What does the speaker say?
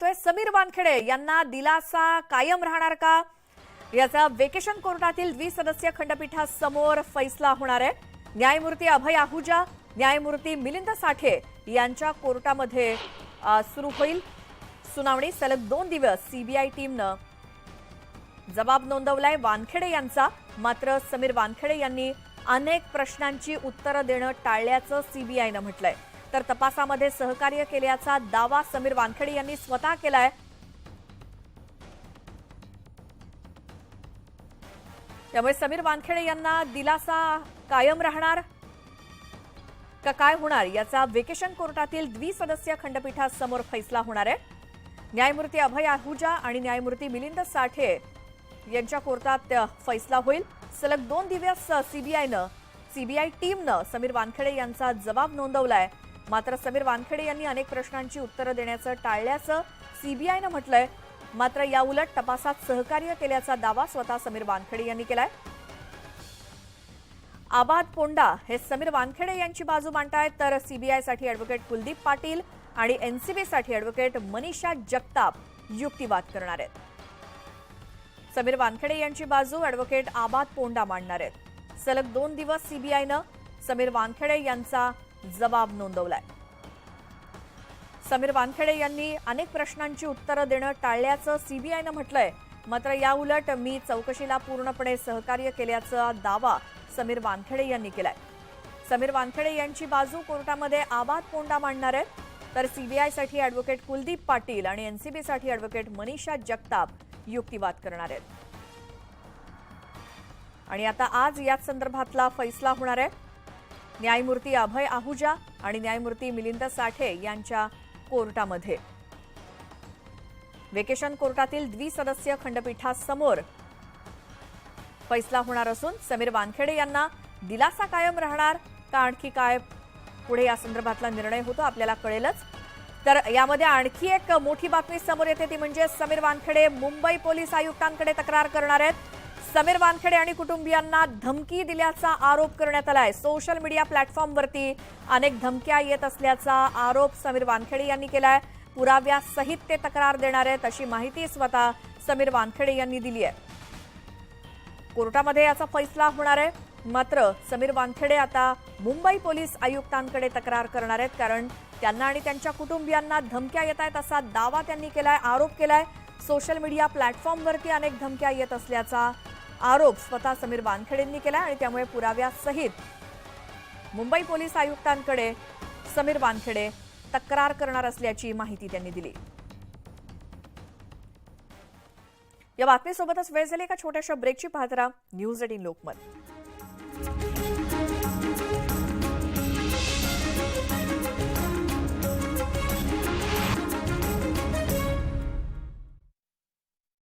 तोय समीर वानखेडे यांना दिलासा कायम राहणार का? याचा वेकेशन कोर्टातील द्विसदस्यीय खंडपीठासमोर फैसला होणार आहे. न्यायमूर्ती अभय आहुजा न्यायमूर्ती मिलिंद साठे यांच्या कोर्टामध्ये सुरू होईल. सुनावणी सलग दोन दिवस सीबीआय टीमनं. जबाब नोंदवलाय वानखेडे यांचा. मात्र समीर वानखेडे यांनी अनेक प्रश्नांची उत्तरं देणं टाळल्याचं सीबीआयनं म्हटलंय. तर तपासामध्ये सहकार्य केल्याचा दावा समीर वानखेडे यांनी स्वतः केलाय. त्यामुळे समीर वानखेडे यांना दिलासा कायम राहणार का काय होणार याचा वेकेशन कोर्टातील द्विसदस्यीय खंडपीठासमोर फैसला होणार आहे. न्यायमूर्ती अभय आहुजा आणि न्यायमूर्ती मिलिंद साठे यांच्या कोर्टात फैसला होईल. सलग दोन दिवस सीबीआयनं सीबीआय टीमनं समीर वानखेडे यांचा जबाब नोंदवलाय. मात्र समीर वानखेडे यांनी अनेक प्रश्नांची उत्तरं देण्याचं टाळल्याचं सीबीआयनं म्हटलंय. मात्र याउलट तपासात सहकार्य केल्याचा दावा स्वतः समीर वानखेडे यांनी केलाय. आबाद पोंडा हे समीर वानखेडे यांची बाजू मांडतायत तर सीबीआयसाठी अॅडव्होकेट कुलदीप पाटील आणि एनसीबीसाठी अॅडव्होकेट मनीषा जगताप युक्तिवाद करणार आहेत. समीर वानखेडे यांची बाजू अॅडव्होकेट आबाद पोंडा मांडणार आहेत. सलग दोन दिवस सीबीआयनं समीर वानखेडे यांचा जबाब नोंदवलाय. समीर वानखेडे यांनी अनेक प्रश्नांची उत्तरं देणं टाळल्याचं सीबीआयनं म्हटलंय. मात्र याउलट मी चौकशीला पूर्णपणे सहकार्य केल्याचा दावा समीर वानखेडे यांनी केलाय. समीर वानखेडे यांची बाजू कोर्टामध्ये आबाद कोंडा मांडणार आहेत. तर सीबीआयसाठी अॅडव्होकेट कुलदीप पाटील आणि एनसीबीसाठी अॅडव्होकेट मनीषा जगताप युक्तिवाद करणार आहेत. आणि आता आज याच संदर्भातला फैसला होणार आहे. न्यायमूर्ती अभय आहुजा आणि न्यायमूर्ती मिलिंद साठे यांच्या कोर्टामध्ये. वेकेशन कोर्टातील द्विसदस्यीय खंडपीठासमोर फैसला होणार असून समीर वानखेडे यांना दिलासा कायम राहणार का आणखी काय पुढे या संदर्भातला निर्णय होतो आपल्याला कळेलच. तर यामध्ये आणखी एक मोठी बातमी समोर येते ती म्हणजे समीर वानखेडे मुंबई पोलीस आयुक्तांकडे तक्रार करणार आहेत. समीर वानखेडे आणि कुटुंबियांना धमकी दिल्याचा आरोप करण्यात आलाय. सोशल मीडिया प्लॅटफॉर्मवरती अनेक धमक्या येत असल्याचा आरोप समीर वानखेडे यांनी केलाय. पुराव्यासहित ते तक्रार देणार आहेत अशी माहिती स्वतः समीर वानखेडे यांनी दिली आहे. कोर्टामध्ये याचा फैसला होणार आहे. मात्र समीर वानखेडे आता मुंबई पोलीस आयुक्तांकडे तक्रार करणार आहेत कारण त्यांना आणि त्यांच्या कुटुंबियांना धमक्या येत आहेत असा दावा त्यांनी केलाय आरोप केलाय. सोशल मीडिया प्लॅटफॉर्मवरती अनेक धमक्या येत असल्याचा आरोप स्वतः समीर वानखेडेंनी केला आणि त्यामुळे पुराव्यासहित मुंबई पोलीस आयुक्तांकडे समीर वानखेडे तक्रार करणार असल्याची माहिती त्यांनी दिली. या बातमीसोबतच वेळ झाली एका छोट्याशा ब्रेकची पाहत राहा. News eighteen Lokmat.